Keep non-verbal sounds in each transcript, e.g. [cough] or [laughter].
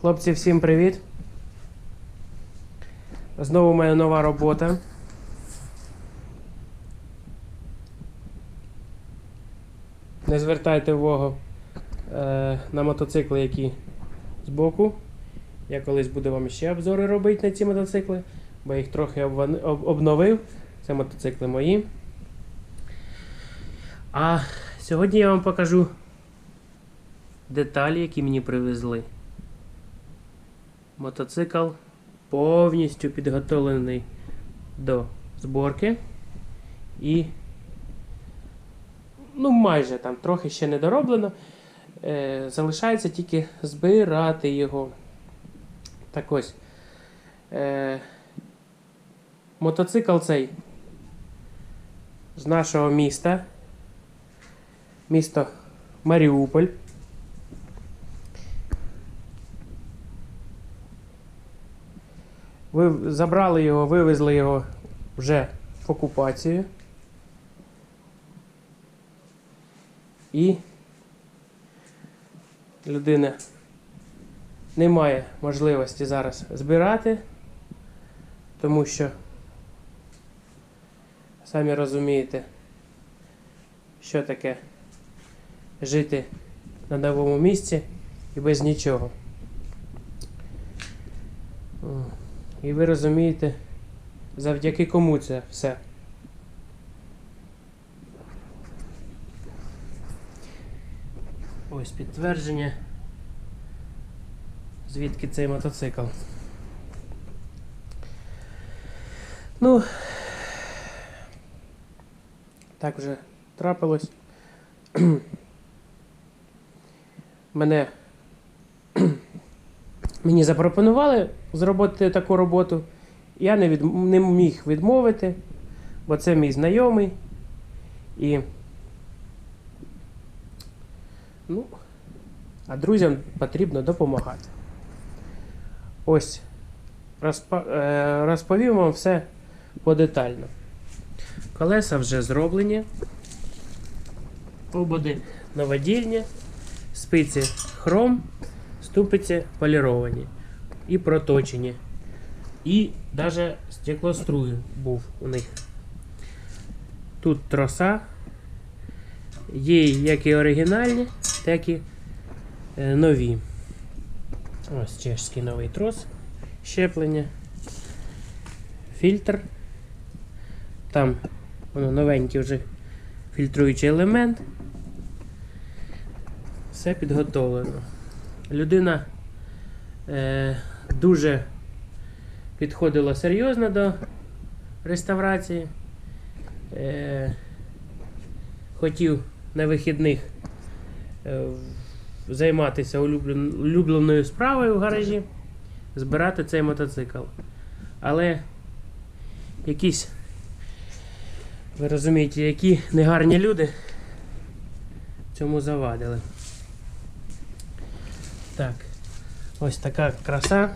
Хлопці, всім привіт. Знову мене нова робота. Не звертайте увагу е, на мотоцикли, які збоку. Я колись буду вам ще обзори робити на ці мотоцикли, бо їх трохи обновив. Це мотоцикли мої. А сьогодні я вам покажу деталі, які мені привезли. Мотоцикл повністю підготовлений до зборки. І ну, майже там трохи ще не дороблено. Е, залишається тільки збирати його. Так ось. Е, мотоцикл цей з нашого міста. Місто Маріуполь. Ви забрали його, вивезли його вже в окупацію. І людина не має можливості зараз збирати, тому що самі розумієте, що таке жити на новому місці і без нічого. І ви розумієте, завдяки кому це все. Ось підтвердження. Звідки цей мотоцикл. Ну, так вже трапилось. [clears throat] Мене мені запропонували зробити таку роботу. Я не, від, не міг відмовити, бо це мій знайомий. І. Ну, а друзям потрібно допомагати. Ось розпа, е, розповім вам все подетально. Колеса вже зроблені. Ободи новодільні, спиці хром, ступиці поліровані і проточені. І навіть стеклоструй був у них. Тут троса. Є як і оригінальні, так і е, нові. Ось чешський новий трос, щеплення, фільтр. Там воно новенький вже фільтруючий елемент. Все підготовлено. Людина е, дуже підходила серйозно до реставрації. Е, хотів на вихідних е, займатися улюблен, улюбленою справою в гаражі, збирати цей мотоцикл. Але якісь, ви розумієте, які негарні люди цьому завадили. Так, ось така краса.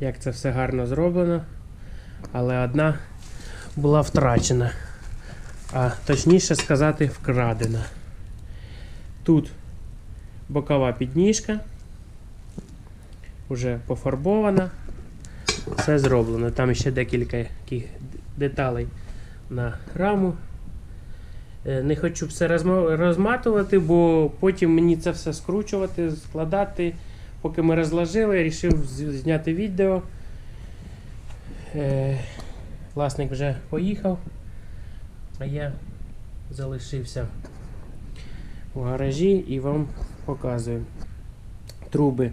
Як це все гарно зроблено. Але одна була втрачена. А точніше сказати, вкрадена. Тут бокова підніжка. Вже пофарбована. Все зроблено. Там ще декілька деталей на раму. Е, Не хочу все розматувати, бо потім мені це все скручувати, складати. Поки ми розложили, я вирішив зняти відео. Е, Власник вже поїхав, а я залишився в гаражі і вам показую. Труби.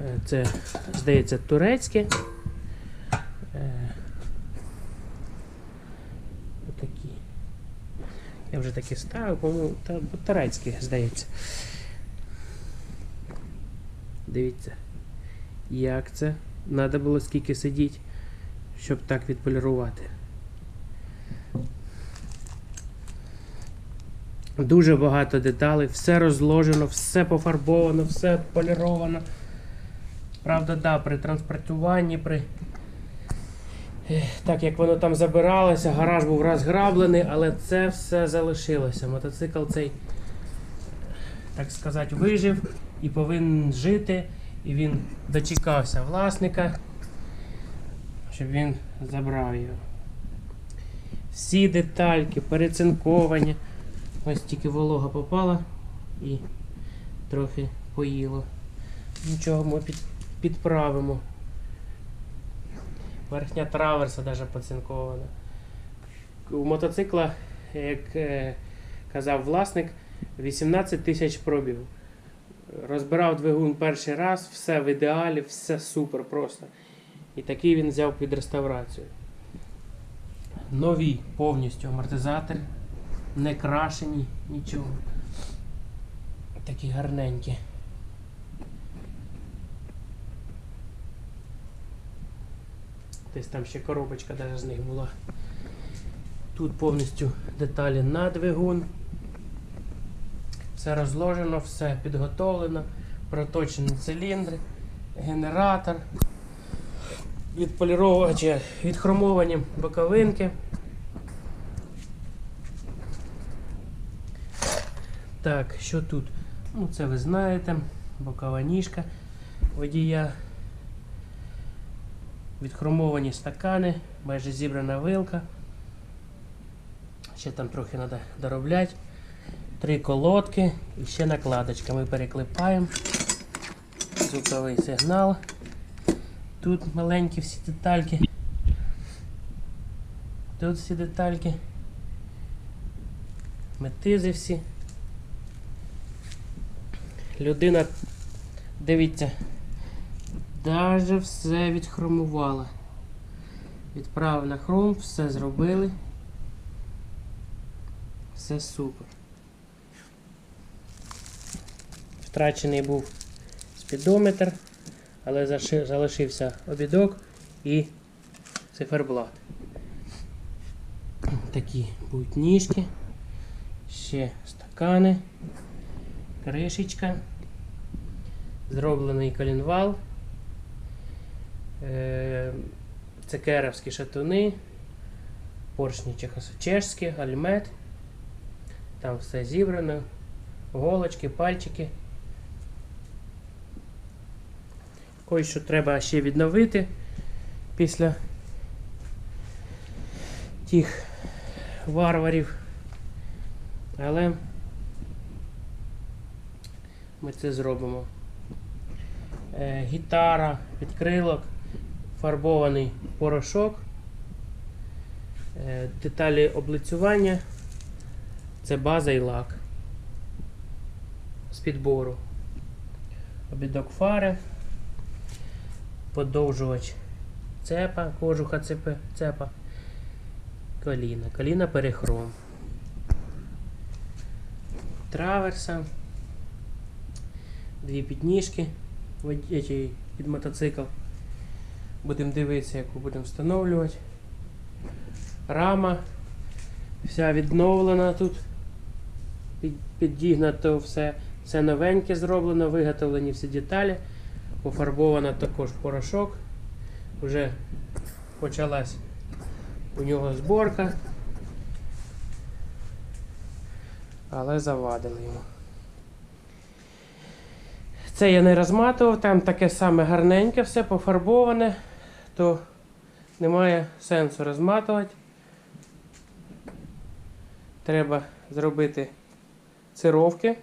Е, Це, здається, турецьке. Е, Отакі. Я вже такі ставив, по-моєму, та, турецькі, здається. Дивіться, як це. Треба було скільки сидіти, щоб так відполірувати. Дуже багато деталей, все розложено, все пофарбовано, все поліровано. Правда, да, при транспортуванні, при. Так як воно там забиралося, гараж був розграблений, але це все залишилося. Мотоцикл цей так сказати, вижив і повинен жити. І він дочекався власника, щоб він забрав його. Всі детальки перецинковані. Ось тільки волога попала і трохи поїло. Нічого ми під, підправимо. Верхня траверса навіть поцинкована. У мотоцикла, як е, казав власник, 18 тисяч пробігів. Розбирав двигун перший раз, все в ідеалі, все супер просто. І такий він взяв під реставрацію. Нові повністю амортизатори, не крашені, нічого. Такі гарненькі. Десь там ще коробочка навіть з них була. Тут повністю деталі на двигун. Все розложено, все підготовлено, проточені циліндри, генератор, відполіровувачі, відхромовані боковинки. Так, що тут? Ну, це ви знаєте, бокова ніжка водія. Відхромовані стакани, майже зібрана вилка. Ще там трохи треба доробляти. Три колодки і ще накладочка. Ми переклепаємо. Звуковий сигнал. Тут маленькі всі детальки. Тут всі детальки. Метизи всі. Людина, дивіться, даже все відхромувала. Відправив на хром, все зробили. Все супер. Втрачений був спідометр, але залишився обідок і циферблат. Такі будуть ніжки, ще стакани, кришечка, зроблений колінвал, е- цекеровські шатуни, поршні чехословачські, альмет. Там все зібрано, голочки, пальчики. Кое що треба ще відновити після тих варварів. Але ми це зробимо. Е, гітара, підкрилок, фарбований порошок, е, деталі облицювання. Це база і лак з підбору. Обідок фари, подовжувач цепа, кожуха цепа, коліна, коліна перехром. Траверса, дві підніжки під мотоцикл. Будемо дивитися, яку будемо встановлювати. Рама вся відновлена тут. Під, підігнато все, все новеньке зроблено, виготовлені всі деталі. Пофарбовано також порошок. Вже почалась у нього зборка. Але завадили йому. Це я не розматував, там таке саме гарненьке, все пофарбоване, то немає сенсу розматувати. Треба зробити цировки.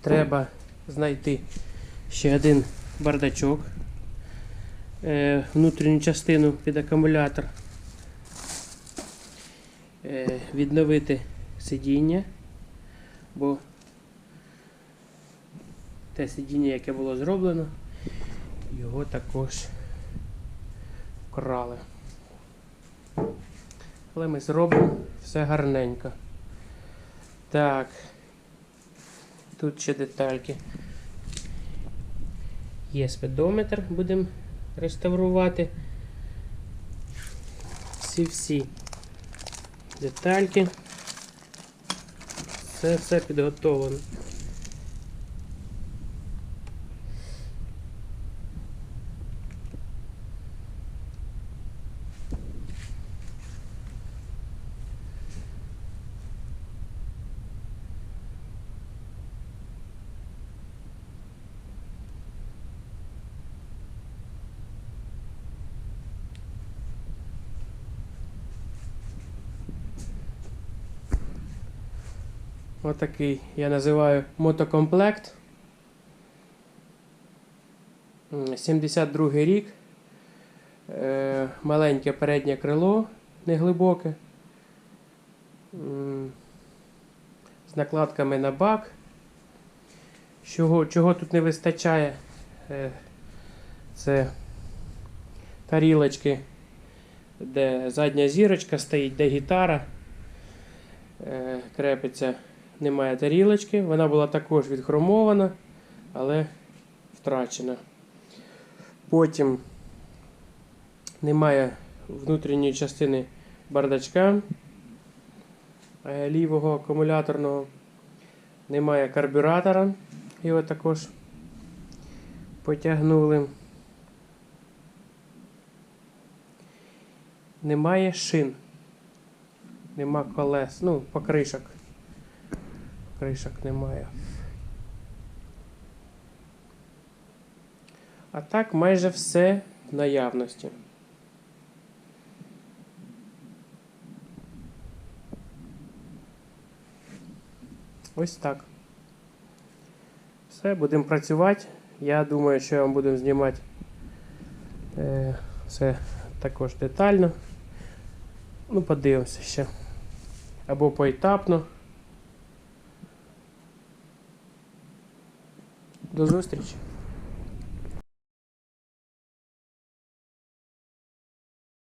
Треба знайти ще один бардачок, е, внутрішню частину під акумулятор, е, відновити сидіння, бо те сидіння, яке було зроблено, його також вкрали. Але ми зробимо все гарненько. Так. Тут ще детальки. Є спидометр, будемо реставрувати. Всі-всі детальки. Це все підготовлено. Отакий я називаю мотокомплект. 72 рік. Е, маленьке переднє крило, неглибоке. З накладками на бак. Чого, чого тут не вистачає? Е, це тарілочки, де задня зірочка стоїть, де гітара е, крепиться. Немає тарілочки. Вона була також відхромована, але втрачена. Потім немає внутрішньої частини бардачка е, лівого акумуляторного. Немає карбюратора. Його також потягнули. Немає шин. Нема колес. Ну, покришок. Покришок немає. А так майже все в наявності. Ось так. Все, будемо працювати. Я думаю, що я вам буду знімати е, все також детально. Ну, подивимося ще. Або поетапно. До зустрічі!